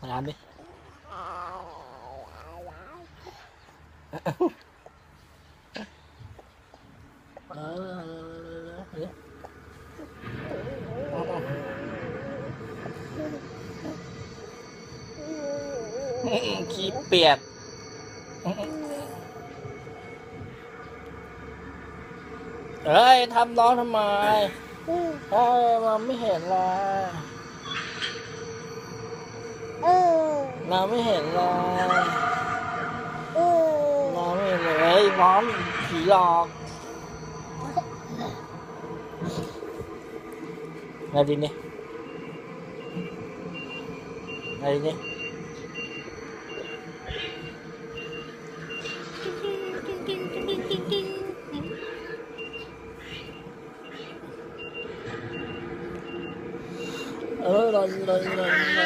Grabe. เปียกเอ้ยทำน้องทำไมเอ้ยมันไม่เห็นเลยเราไม่เห็นเลยเราไม่เห็นเลยเฮ้ยน้องผีหลอกไงดิเนี่ยไงดิเนี่ยเออรอนรอนรอนรอนเหม็นไ ừ, rồi, rồi, rồi, rồi.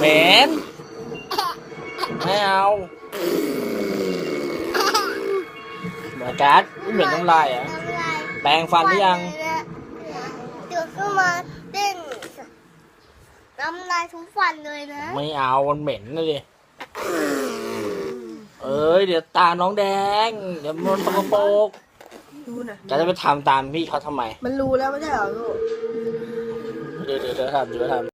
mẹ thấy không? Mà cá cũng đừng không lai à? แปรงฟันหรือยังเดี๋ยวก็มาเต้นน้ำลายทุกฟันเลยนะ ไม่เอามันเหม็นเลยดิเอ้ยเดี๋ยวตาน้องแดง เดี๋ยวมันสกปรกดูนะจะได้ไปทำตามพี่เขาทำไม มันรู้แล้วไม่ใช่เหรอลูก เดี๋ยวเดี๋ยวเดี๋ยวทำเดี๋ยวทำ